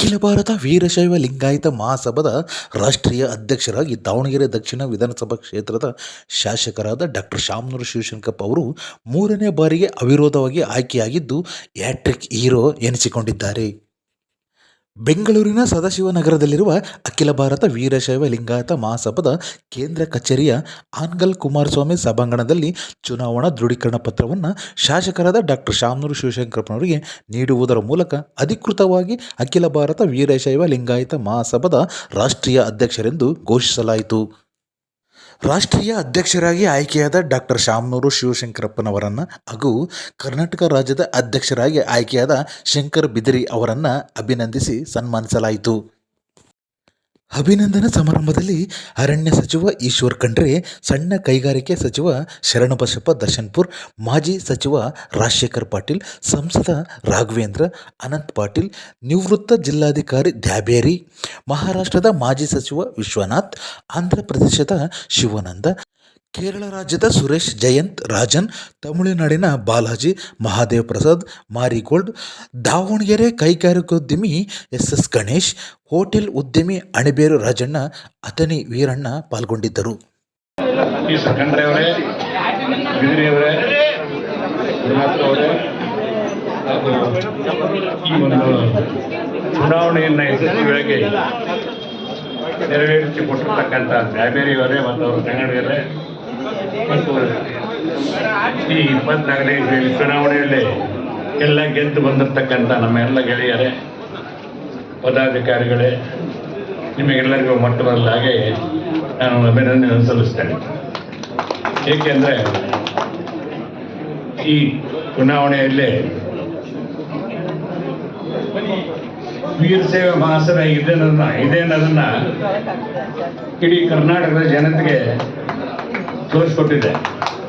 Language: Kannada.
ಅಖಿಲ ಭಾರತ ವೀರಶೈವ ಲಿಂಗಾಯತ ಮಹಾಸಭಾದ ರಾಷ್ಟ್ರೀಯ ಅಧ್ಯಕ್ಷರಾಗಿ ದಾವಣಗೆರೆ ದಕ್ಷಿಣ ವಿಧಾನಸಭಾ ಕ್ಷೇತ್ರದ ಶಾಸಕರಾದ ಡಾಕ್ಟರ್ ಶಾಮನೂರು ಶಿವಶಂಕಪ್ಪ ಅವರು ಮೂರನೇ ಬಾರಿಗೆ ಅವಿರೋಧವಾಗಿ ಆಯ್ಕೆಯಾಗಿದ್ದು ಹ್ಯಾಟ್ರಿಕ್ ಹೀರೋ ಎನಿಸಿಕೊಂಡಿದ್ದಾರೆ. ಬೆಂಗಳೂರಿನ ಸದಾಶಿವನಗರದಲ್ಲಿರುವ ಅಖಿಲ ಭಾರತ ವೀರಶೈವ ಲಿಂಗಾಯತ ಮಹಾಸಭಾದ ಕೇಂದ್ರ ಕಚೇರಿಯ ಆನ್ಗಲ್ ಕುಮಾರಸ್ವಾಮಿ ಸಭಾಂಗಣದಲ್ಲಿ ಚುನಾವಣಾ ದೃಢೀಕರಣ ಪತ್ರವನ್ನು ಶಾಸಕರಾದ ಡಾಕ್ಟರ್ ಶಾಮನೂರು ಶಿವಶಂಕರಪ್ಪನವರಿಗೆ ನೀಡುವುದರ ಮೂಲಕ ಅಧಿಕೃತವಾಗಿ ಅಖಿಲ ಭಾರತ ವೀರಶೈವ ಲಿಂಗಾಯತ ಮಹಾಸಭಾದ ರಾಷ್ಟ್ರೀಯ ಅಧ್ಯಕ್ಷರೆಂದು ಘೋಷಿಸಲಾಯಿತು. ರಾಷ್ಟ್ರೀಯ ಅಧ್ಯಕ್ಷರಾಗಿ ಆಯ್ಕೆಯಾದ ಡಾಕ್ಟರ್ ಶಾಮನೂರು ಶಿವಶಂಕರಪ್ಪನವರನ್ನು ಹಾಗೂ ಕರ್ನಾಟಕ ರಾಜ್ಯದ ಅಧ್ಯಕ್ಷರಾಗಿ ಆಯ್ಕೆಯಾದ ಶಂಕರ್ ಬಿದರಿ ಅವರನ್ನು ಅಭಿನಂದಿಸಿ ಸನ್ಮಾನಿಸಲಾಯಿತು. ಅಭಿನಂದನಾ ಸಮಾರಂಭದಲ್ಲಿ ಅರಣ್ಯ ಸಚಿವ ಈಶ್ವರ್ ಖಂಡ್ರೆ, ಸಣ್ಣ ಕೈಗಾರಿಕೆ ಸಚಿವ ಶರಣಬಸಪ್ಪ ದರ್ಶನ್ಪುರ್, ಮಾಜಿ ಸಚಿವ ರಾಜಶೇಖರ್ ಪಾಟೀಲ್, ಸಂಸದ ರಾಘವೇಂದ್ರ, ಅನಂತ್ ಪಾಟೀಲ್, ನಿವೃತ್ತ ಜಿಲ್ಲಾಧಿಕಾರಿ ದ್ಯಾಬೇರಿ, ಮಹಾರಾಷ್ಟ್ರದ ಮಾಜಿ ಸಚಿವ ವಿಶ್ವನಾಥ್, ಆಂಧ್ರ ಪ್ರದೇಶದ ಶಿವಾನಂದ ಕೇರಳ ರಾಜ್ಯದ ಸುರೇಶ್ ಜಯಂತ್, ರಾಜನ್, ತಮಿಳುನಾಡಿನ ಬಾಲಾಜಿ, ಮಹಾದೇವ್ ಪ್ರಸಾದ್, ಮಾರಿಗೋಲ್ಡ್, ದಾವಣಗೆರೆ ಕೈಗಾರಿಕೋದ್ಯಮಿ ಎಸ್ ಎಸ್ ಗಣೇಶ್, ಹೋಟೆಲ್ ಉದ್ಯಮಿ ಅಣಬೇರು ರಾಜಣ್ಣ ಅತನಿ ವೀರಣ್ಣ ಪಾಲ್ಗೊಂಡಿದ್ದರು. ಚುನಾವಣೆಯನ್ನು ನೆರವೇರಿಸಿ ಕೊಟ್ಟಿರ್ತಕ್ಕಂಥ ಬ್ಯಾಬೇರಿಯವರೇ ಮತ್ತು ಅವರು ಕನ್ನಡಿಗರೇ ಮತ್ತು ಈ ಇಪ್ಪತ್ನಾಲ್ಕನೇ ಚುನಾವಣೆಯಲ್ಲಿ ಎಲ್ಲ ಗೆದ್ದು ಬಂದಿರತಕ್ಕಂಥ ನಮ್ಮ ಎಲ್ಲ ಗೆಳೆಯರೇ, ಪದಾಧಿಕಾರಿಗಳೇ, ನಿಮಗೆಲ್ಲರಿಗೂ ಹಾಗೆ ನಾನು ಅಭಿನಂದನೆ ಸಲ್ಲಿಸ್ತೇನೆ. ಏಕೆಂದರೆ ಈ ಚುನಾವಣೆಯಲ್ಲಿ ವೀರ ಸೇವೆ ಮಹಾಸಭೆ ಇದೆ ಅನ್ನೋದನ್ನ ಇದೆ ಅನ್ನೋದನ್ನ ಇಡೀ ಕರ್ನಾಟಕದ ಜನತೆಗೆ dois por.